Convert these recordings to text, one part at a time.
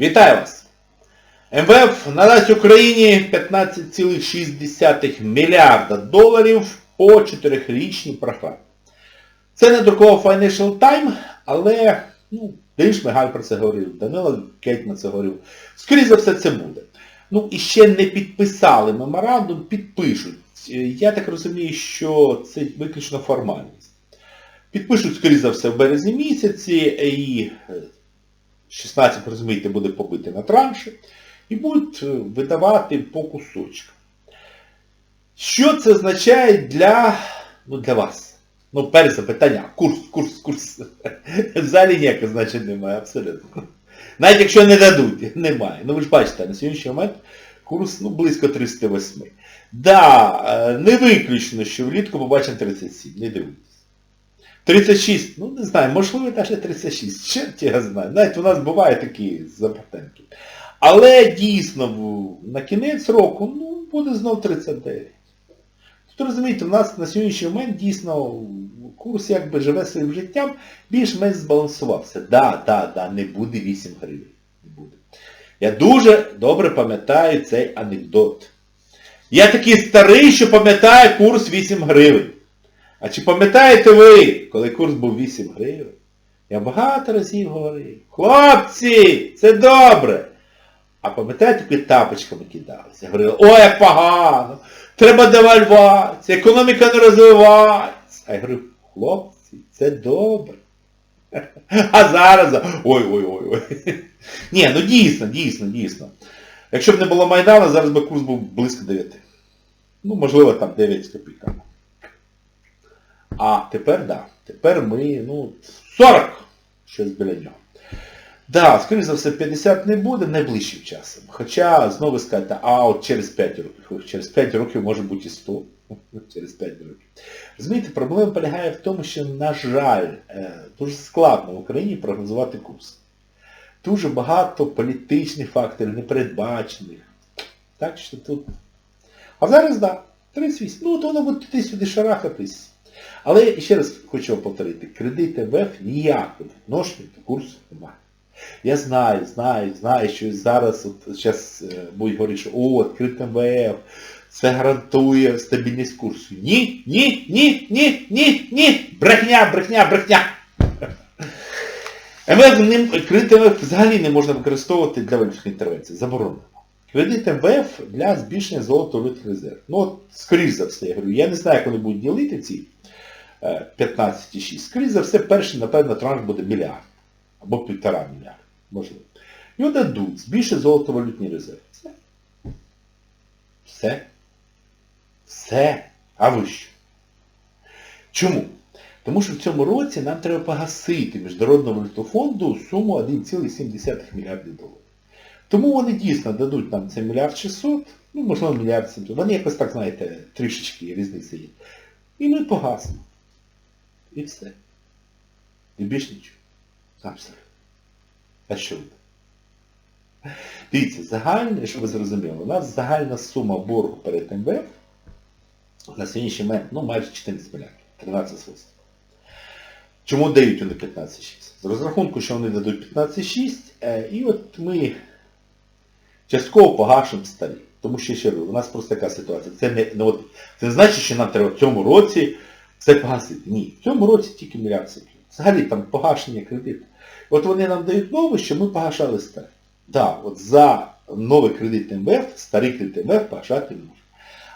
Вітаю вас! МВФ надасть Україні 15,6 мільярда доларів по 4-річній програмі. Це не друкова Financial Time, але ну, Денис Шмигаль про це говорив, Данило Кетьман це говорив. Скоріше за все це буде. Ну і ще не підписали меморандум, підпишуть. Е, Я так розумію, що це виключно формальність. Підпишуть, скоріше за все, в березні місяці і е, 16, розумієте, буде побити на транші і будуть е, видавати по кусочкам. Що це означає для, ну, для вас? Ну, перше запитання, курс, курс, курс. Взагалі ніякого значення немає, абсолютно. Навіть якщо не дадуть, немає. Ну ви ж бачите, на сьогоднішній момент курс ну, близько 308. Да, е, не виключно, що влітку побачимо 37, не дивуйтесь. 36, ну не знаю, можливо навіть 36, черт я знаю. Навіть у нас бувають такі запатенки. Але дійсно на кінець року ну, буде знов 39. Тут розумієте, у нас на сьогоднішній момент дійсно курс якби живе своїм життям, більш-менш збалансувався. Да, да, да, не буде 8 гривень. Не буде. Я дуже добре пам'ятаю цей анекдот. Я такий старий, що пам'ятаю курс 8 гривень. А чи пам'ятаєте ви, коли курс був 8 гривень? Я багато разів говорив. Хлопці, це добре. А пам'ятаєте, коли тапочками кидалися? Говорили, ой, як погано, треба девальвація, економіка не розвивається. А я говорю, хлопці, це добре. А зараз, ой-ой-ой. Ні, ну дійсно, дійсно, дійсно. Якщо б не було Майдану, зараз би курс був близько 9. Ну, можливо, там 9 з копійками. А тепер. Да, тепер ми, ну, 40! Щось біля нього. Да, скоріше за все, 50 не буде найближчим часом. Хоча, знову скажете, а от через 5 років. Через 5 років може бути і 100. Через 5 років. Розумієте, проблема полягає в тому, що, на жаль, е, дуже складно в Україні прогнозувати курс. Дуже багато політичних факторів, непередбачених. Так що тут... А зараз, так, да, 38. Ну, от воно буде туди сюди шарахатись. Але ще раз хочу вам повторити, кредит МВФ ніякого відношення до курсу немає. Я знаю, знаю, знаю, що зараз от, зараз е, будуть говорити, що о, відкритий МВФ, це гарантує стабільність курсу. Ні, ні, ні, ні, ні, ні. Брехня, брехня, брехня. МВФ кредит МВФ взагалі не можна використовувати для валютних інтервенцій. Заборонено. Кредит МВФ для збільшення золотого валютних резерв. Ну от, скоріш за все, я говорю, я не знаю, як вони будуть ділити ці 15,6. Скоріш за все, перший, напевно, транш буде мільярд. Або півтора мільярда. Можливо. Його дадуть, збільшить золотовалютні резерви. Все. Все. Все. А ви що? Чому? Тому що в цьому році нам треба погасити Міжнародного валютного фонду суму 1,7 мільярдів доларів. Тому вони дійсно дадуть нам цей мільярд 600, ну, можливо, мільярд 700. Вони якось так, знаєте, трішечки різниці є. І ми погасимо. І все. І більш нічого. Абсолютно. А що буде? Дивіться, загальне, щоб ви зрозуміли, у нас загальна сума боргу перед МВФ на сьогоднішній момент, ну, майже 14 мільярдів. 13 з 8. Чому дають вони 15,6? З розрахунку, що вони дадуть 15,6, е, і от ми частково погашимо старі. Тому що ще у нас просто така ситуація. Це не, не от, це не значить, що нам треба в цьому році все погасити. Ні. В цьому році тільки мільярд сидів. Взагалі там погашення кредиту. От вони нам дають нове, що ми погашали старі. Так, от за новий кредит МВФ, старий кредит МВФ погашати не можна.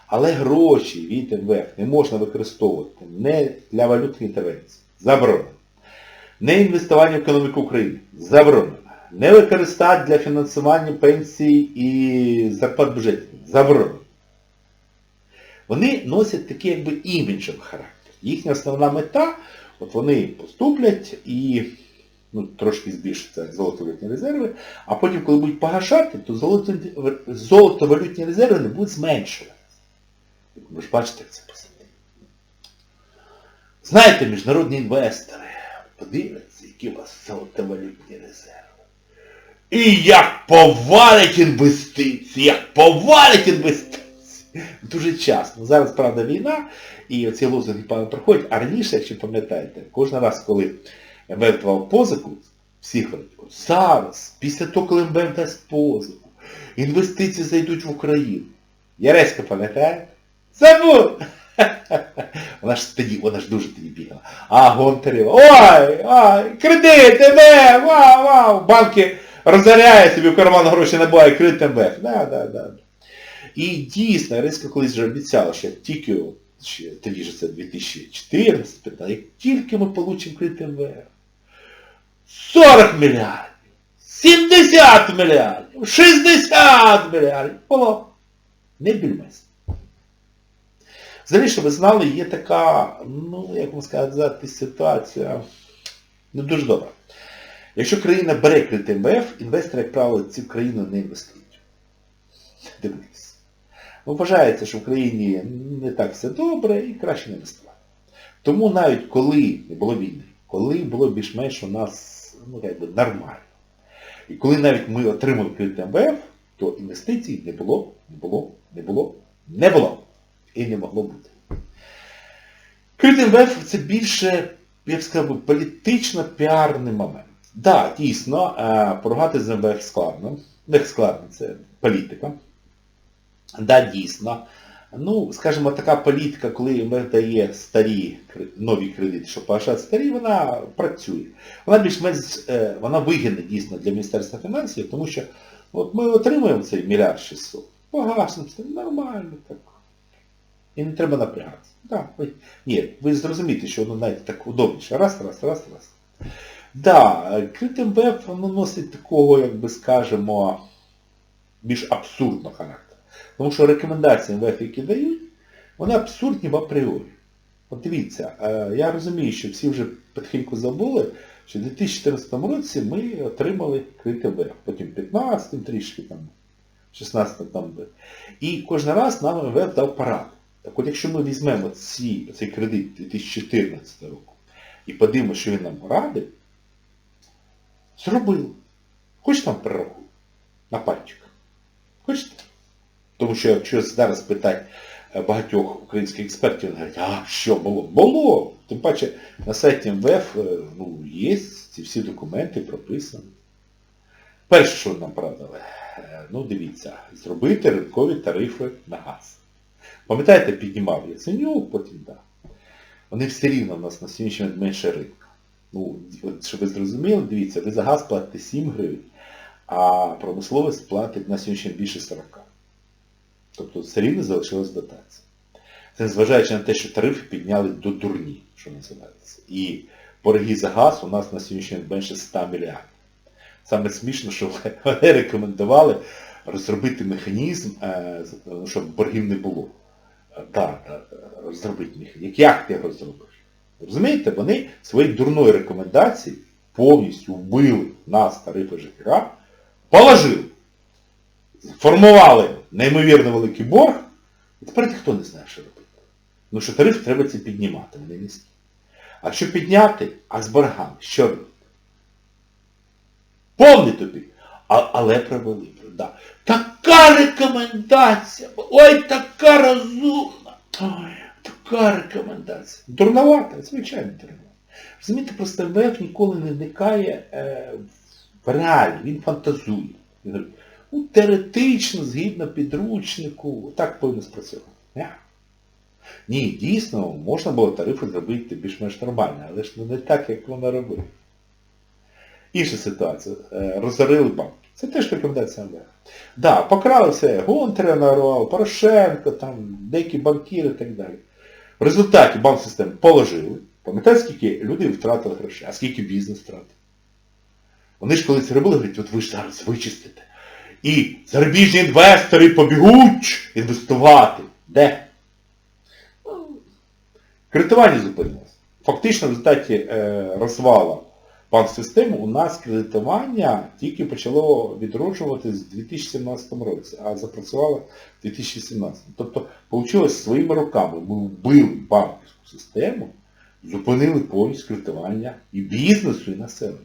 Але гроші від МВФ не можна використовувати не для валютних інтервенцій. Заборонено. Не інвестування в економіку України. Заборонено. Не використати для фінансування пенсій і зарплат бюджетів. Заборонено. Вони носять такий якби іміджевий характер. Їхня основна мета, от вони поступлять і ну, трошки збільшаться золотовалютні резерви, а потім, коли будуть погашати, то золото- золотовалютні резерви не будуть зменшуватися. Ви ж бачите, як це позитивно. Знаєте, міжнародні інвестори подивляться, які у вас золотовалютні резерви. І як повалять інвестиції, як повалять інвестиції. Дуже часто. Зараз, правда, війна, і оці лозунги проходять, а раніше, якщо пам'ятаєте, кожен раз, коли МВФ давав позику, Всі говорять, зараз, після того, коли МВФ дасть позов, інвестиції зайдуть в Україну. Яреська пам'ятає? Забудь! Вона ж тоді, вона ж дуже тоді бігала. А Гонтарева, ой, ой, кредит, МВФ, вау, вау, банки розоряє собі в карман гроші набуває, кредит МВФ. Да, да, да. І дійсно, Яреська колись вже обіцяла, що тільки, тоді ж це 2014, 15, як тільки ми получимо кредит МВФ, 40 мільярдів, 70 мільярдів, 60 мільярдів. Було. Не більмесь. Взагалі, щоб ви знали, є така, ну, як вам сказати, ситуація не дуже добра. Якщо країна бере кредит МВФ, інвестори, як правило, в країну не інвестують. Дивіться. Вважається, що в країні не так все добре і краще не інвестувати. Тому навіть коли не було війни, коли було більш-менш у нас ну, якби, нормально, і коли навіть ми отримали кредит МВФ, то інвестицій не було, не було, не було, не було. І не могло бути. Кредит МВФ це більше, я б сказав, політично-піарний момент. Так, да, дійсно, е, поругати з МВФ складно. Не складно, це політика. Да, дійсно. Ну, скажімо, така політика, коли МВФ дає старі, нові кредити, щоб погашати старі, вона працює. Вона більш-менш, е, вона вигідна дійсно для Міністерства фінансів, тому що от ми отримуємо цей мільярд 600, погасимо, це нормально так. І не треба напрягатися. Да, ви, ні, ви зрозумієте, що воно навіть так удобніше. Раз, раз, раз, раз. Да, крит МВФ воно носить такого, як би скажемо, більш абсурдного характеру. Тому що рекомендації МВФ, які дають, вони абсурдні в апріорі. От дивіться, я розумію, що всі вже потихеньку забули, що в 2014 році ми отримали кредит МВФ. Потім в 15 трішки там, 16 там. І кожен раз нам МВФ дав пораду. Так от якщо ми візьмемо ці, цей кредит 2014 року і подивимося, що він нам радив, зробили. Хочете там перерахую? На пальчик. Хочете? Тому що якщо зараз питати багатьох українських експертів, вони говорять, а що було? Було! Тим паче на сайті МВФ ну, є ці всі документи прописані. Перше, що нам порадили, ну дивіться, зробити ринкові тарифи на газ. Пам'ятаєте, піднімав Яценюк, потім так. Да. Вони все рівно у нас на сьогоднішній момент менше ринку. Ну, от, щоб ви зрозуміли, дивіться, ви за газ платите 7 гривень, а промисловець платить на сьогоднішній більше 40. Тобто все рівно залишилась дотація. Це незважаючи на те, що тарифи підняли до дурні, що називається. І борги за газ у нас на сьогоднішній день менше 100 мільярдів. Саме смішно, що вони рекомендували розробити механізм, щоб боргів не було. Так, так, розробити механізм. Як ти його зробиш? Розумієте, вони своєю дурною рекомендацією повністю вбили нас тарифи ЖКХ, положили, формували неймовірно великий борг, і тепер ніхто не знає, що робити. Ну що тариф треба це піднімати, вони низькі. А що підняти, а з боргами, що робити? Повний тобі. А, але провели. Да. Така рекомендація. Ой, така розумна. Ой, така рекомендація. Дурновата, звичайно дурновата. Розумієте, просто МВФ ніколи не вникає е, в реалі, він фантазує. Ну, теоретично, згідно підручнику, так повинно спрацювати. Ні, дійсно, можна було тарифи зробити більш-менш нормально, але ж не так, як вона робила. Інша ситуація. Розорили банк. Це теж рекомендація МВФ. Да, покрали все, Гонтаря нарвав, Порошенко, там, деякі банкіри і так далі. В результаті банк системи положили. Пам'ятаєте, скільки люди втратили грошей, а скільки бізнес втратив? Вони ж коли це робили, говорять, от ви ж зараз вичистите. І зарубіжні інвестори побігуть інвестувати. Де? Кредитування зупинилось. Фактично в результаті е, розвала банк-системи у нас кредитування тільки почало відроджувати з 2017 році, а запрацювало в 2017. Тобто, вийшло своїми руками. Ми вбили банківську систему, зупинили повністю кредитування і бізнесу, і населення.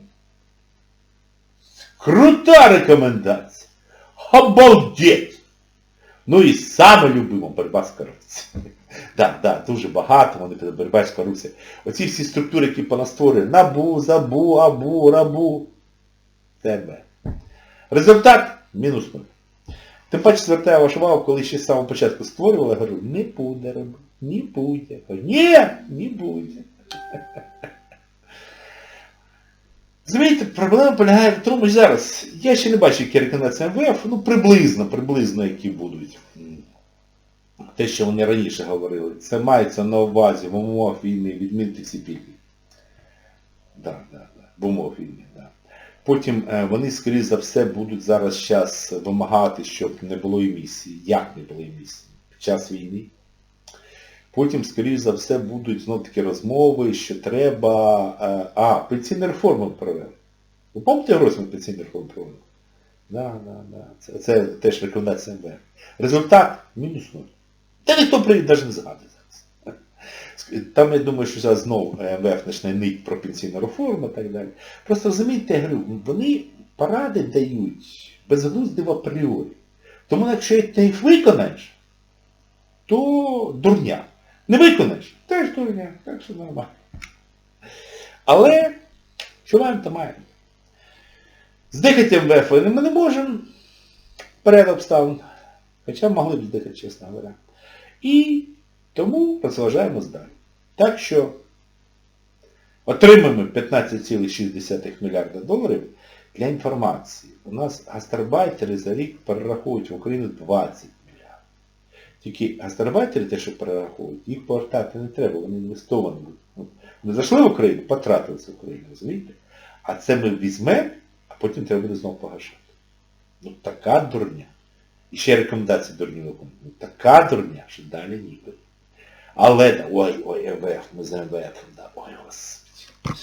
Крута рекомендація! Обалдеть! Ну і саме любимо боротьба з корупцією. Так, так, дуже багато вони боротьба з корупцією. Оці всі структури, які понастворюють, НАБУ, ЗАБУ, АБУ, РАБУ. МВФ. Результат мінус 0. Тим паче звертаю вашу увагу, коли ще з самого початку створювали, я говорю, не буде робити, не буде. Ні, не буде. Розумієте, проблема полягає в тому, що зараз я ще не бачу, які рекомендації МВФ, ну приблизно, приблизно які будуть. Те, що вони раніше говорили, це мається на увазі в умовах війни відмінити всі пільги. Да, да, да. В умовах війни, да. Потім е, вони, скоріш за все, будуть зараз час вимагати, щоб не було емісії. Як не було емісії? Під час війни. Потім, скоріш за все, будуть знов таки розмови, що треба... е, А, пенсійну реформу провели. Ви пам'ятаєте Гройсман пенсійну реформу провели? Да, да, да. Це, це теж рекомендація МВФ. Результат мінус 0. Та ніхто навіть не згадує зараз. Там я думаю, що зараз знову МВФ почне нить про пенсійну реформу і так далі. Просто розумієте, я говорю, вони поради дають безглуздив апріорі. Тому якщо ти їх виконаєш, то дурня. Не виконаєш, теж дурня, так що нормально. Але що маємо, то маємо. Здихати МВФ ми не можемо перед обставин. Хоча могли б здихати, чесно говоря. І тому розважаємось далі. Так що отримаємо 15,6 мільярда доларів для інформації. У нас гастарбайтери за рік перераховують в Україну 20 мільярдів. Тільки гастарбайтери, те, що перераховують, їх повертати не треба, вони інвестовані будуть. Ну, зайшли в Україну, потратилися в Україну, розумієте? А це ми візьмемо, а потім треба буде знову погашати. Ну така дурня. І ще рекомендації дурні виконують. Ну така дурня, що далі нікуди. Але, ой, ой, МВФ, ми за МВФ, да, ой, господи.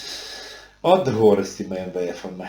От горе з цими МВФами.